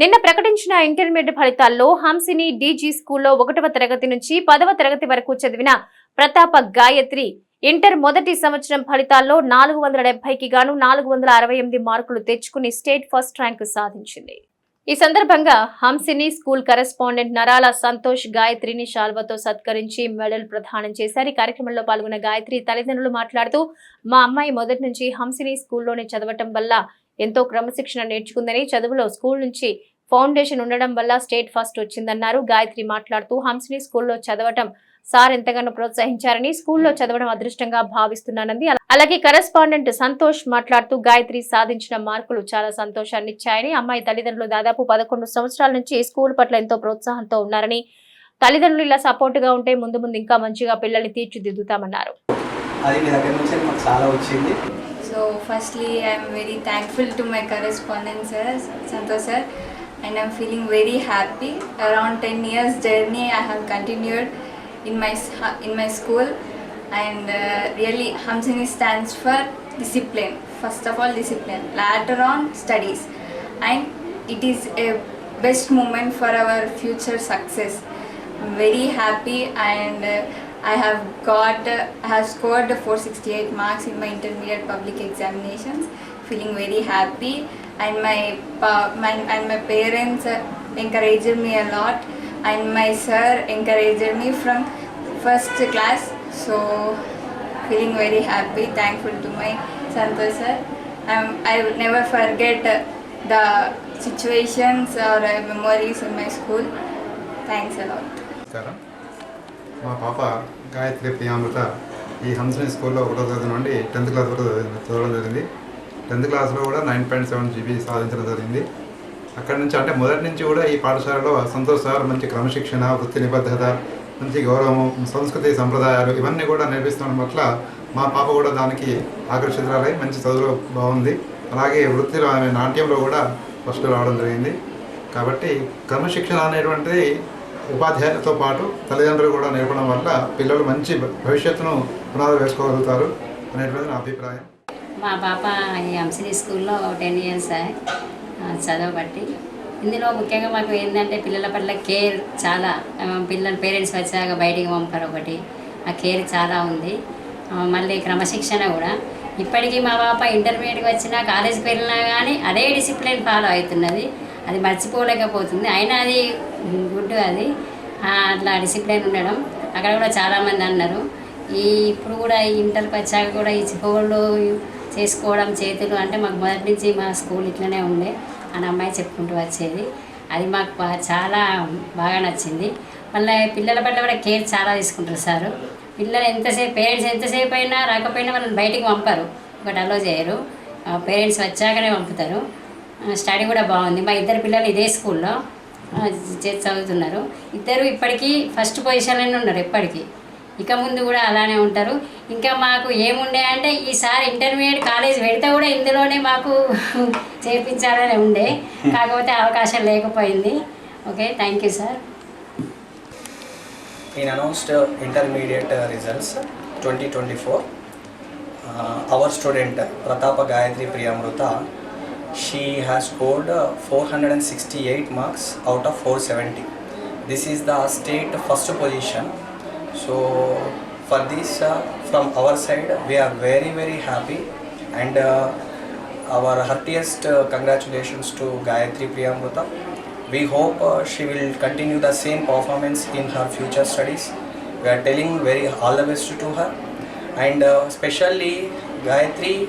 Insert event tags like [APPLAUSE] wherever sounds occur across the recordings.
నిన్న ప్రకటించిన ఇంటర్మీడియట్ ఫలితాల్లో హంసిని డీజీ స్కూల్లో ఒకటవ తరగతి నుంచి పదవ తరగతి వరకు చదివిన ప్రతాప గాయత్రి ఇంటర్ మొదటి సంవత్సరం ఫలితాల్లో నాలుగు వందల డెబ్బైకి గాను నాలుగు వందల అరవై ఎనిమిది మార్కులు తెచ్చుకుని స్టేట్ ఫస్ట్ ర్యాంకు సాధించింది. ఈ సందర్భంగా హంసిని స్కూల్ కరెస్పాండెంట్ నరాల సంతోష్ గాయత్రిని శాల్వతో సత్కరించి మెడల్ ప్రదానం చేశారు. ఈ కార్యక్రమంలో పాల్గొన్న గాయత్రి తల్లిదండ్రులు మాట్లాడుతూ మా అమ్మాయి మొదటి నుంచి హంసిని స్కూల్లోనే చదవటం వల్ల ఎంతో క్రమశిక్షణ నేర్చుకుందని చదువులో స్కూల్ నుంచి ఫౌండేషన్ ఉండడం వల్ల స్టేట్ ఫస్ట్ వచ్చిందన్నారు. గాయత్రి మాట్లాడుతూ హంసిని స్కూల్లో చదవటం సార్ ఎంతగానో ప్రోత్సహించారని స్కూల్లో చదవడం అదృష్టంగా భావిస్తున్నానంది. అలాగే కరెస్పాండెంట్ సంతోష్ మాట్లాడుతూ గాయత్రి సాధించిన మార్కులు చాలా సంతోషాన్ని ఇచ్చాయని. అమ్మాయి తల్లిదండ్రులు దాదాపు పదకొండు సంవత్సరాల నుంచి స్కూల్ పట్ల ఎంతో ప్రోత్సాహంతో ఉన్నారని తల్లిదండ్రులు ఇలా సపోర్టుగా ఉంటే ముందు ముందు ఇంకా మంచిగా పిల్లల్ని తీర్చిదిద్దుతామన్నారు. అది మీ దగ్గర నుంచి మాకు చాలా వచ్చింది. So, firstly, I'm very and I'm feeling very happy. Around 10 years journey, I have continued in my in my school, and uh, really, Hamsini stands for discipline. First of all, discipline. Later on, studies, and it is a best moment for our future success. I'm very happy and uh, I have got uh, I have scored 468 marks in my intermediate public examinations. Feeling very happy and my pa- my and my parents uh, encouraged me a lot and my sir encouraged me from first class. So feeling very happy, thankful to my Santosh sir. Um, I will never forget uh, the situations or uh, memories in my school. Thanks a lot. నమస్కారం మా పాప గాయత్రి ప్రియామృత ఈ హంసని స్కూల్లో ఒకటో తరగతి నుండి tenth class వరకు చదివింది చదవడం జరిగింది టెన్త్ క్లాస్లో కూడా నైన్ పాయింట్ సెవెన్ జీబీ సాధించడం జరిగింది. అక్కడి నుంచి అంటే మొదటి నుంచి కూడా ఈ పాఠశాలలో సంతోష్ సార్ మంచి క్రమశిక్షణ వృత్తి నిబద్ధత మంచి గౌరవం సంస్కృతి సంప్రదాయాలు ఇవన్నీ కూడా నేర్పిస్తుండడం పట్ల మా పాప కూడా దానికి ఆకర్షితురాలై మంచి చదువులో బాగుంది. అలాగే వృత్తిలో ఆమె నాట్యంలో కూడా ఫస్ట్ రావడం జరిగింది. కాబట్టి క్రమశిక్షణ అనేటువంటిది ఉపాధ్యాయులతో పాటు తల్లిదండ్రులు కూడా నేర్పడం వల్ల పిల్లలు మంచి భవిష్యత్తును పునాదులు వేసుకోగలుగుతారు అనేటువంటిది నా అభిప్రాయం. మా పాప ఈ హంసిని స్కూల్లో టెన్ ఇయర్స్ చదవబట్టి ఇందులో ముఖ్యంగా మాకు ఏంటంటే పిల్లల పట్ల కేర్ చాలా పిల్లల పేరెంట్స్ వచ్చాక బయటికి పంపారు ఒకటి. ఆ కేర్ చాలా ఉంది. మళ్ళీ క్రమశిక్షణ కూడా. ఇప్పటికీ మా పాప ఇంటర్మీడియట్కి వచ్చినా కాలేజీకి వెళ్ళినా కానీ అదే డిసిప్లిన్ ఫాలో అవుతున్నది. అది మర్చిపోలేకపోతుంది. అయినా అది గుడ్ అది. అట్లా డిసిప్లిన్ ఉండడం. అక్కడ కూడా చాలామంది అన్నారు. ఈ ఇప్పుడు కూడా ఈ ఇంటర్కి వచ్చాక కూడా ఈ హోళ్ళు చేసుకోవడం చేతులు అంటే మాకు మొదటి నుంచి మా స్కూల్ ఇట్లనే ఉండే. అని అమ్మాయి చెప్పుకుంటూ వచ్చేది. అది మాకు చాలా బాగా నచ్చింది. మళ్ళీ పిల్లల పట్ల కూడా కేర్ చాలా తీసుకుంటారు సారు. పిల్లలు ఎంతసేపు పేరెంట్స్ ఎంతసేపు అయినా రాకపోయినా వాళ్ళని బయటికి పంపరు. ఒకటి అలో చేయరు. పేరెంట్స్ వచ్చాకనే పంపుతారు. స్టడీ కూడా బాగుంది. మా ఇద్దరు పిల్లలు ఇదే స్కూల్లో చే- చదువుతున్నారు. ఇద్దరు ఇప్పటికీ ఫస్ట్ పొజిషన్లోనే ఉన్నారు ఎప్పటికీ. ఇక ముందు కూడా అలానే ఉంటారు. ఇంకా మాకు ఏముండే అంటే ఈసారి ఇంటర్మీడియట్ కాలేజ్ పెడితే కూడా ఇందులోనే మాకు [LAUGHS] చేర్పించాలని ఉండే. [LAUGHS] కాకపోతే అవకాశం లేకపోయింది. Okay thank you sir in announced intermediate results twenty twenty four our student Pratapa Gayatri Priyamrutha she has scored four hundred and sixty eight marks out of four seventy this is the state first position So for this, uh, from our side, we are very very happy and uh, our heartiest uh, congratulations to Gayatri Priyamruta. We hope uh, she will continue the same performance in her future studies. We are telling very all the best to her, and uh, especially Gayatri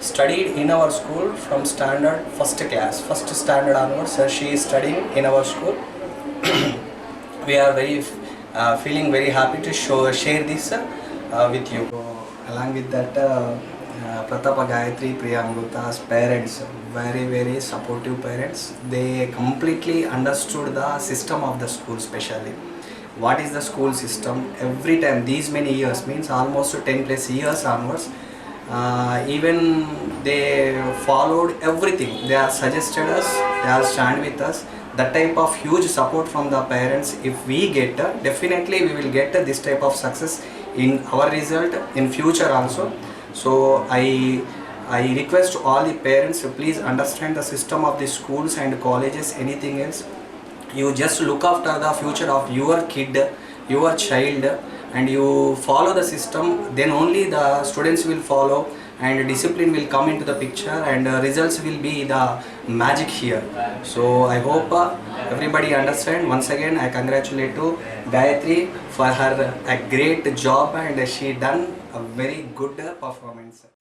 studied in our school from standard first class, first standard onwards. She is studying in our school. [COUGHS] we are very uh, feeling very happy to show share this uh, with you. along with that, uh, uh, Pratapa Gayatri Priya Amruta's parents, very very supportive parents. They completely understood the system of the school, especially. What is the school system? Every time, these many years means almost 10 plus years onwards. Uh, even they followed everything. They are suggested us. They are stand with us. That type of huge support from the parents. If we get, definitely we will get this type of success in our result in future also. So I I request all the parents please understand the system of the schools and colleges, anything else. You just look after the future of your kid, your child, and you follow the system, then only the students will follow and discipline will come into the picture and uh, results will be the magic here. So I hope uh, everybody understand. Once again, I congratulate to Gayatri for her a great job and she done a very good uh, performance.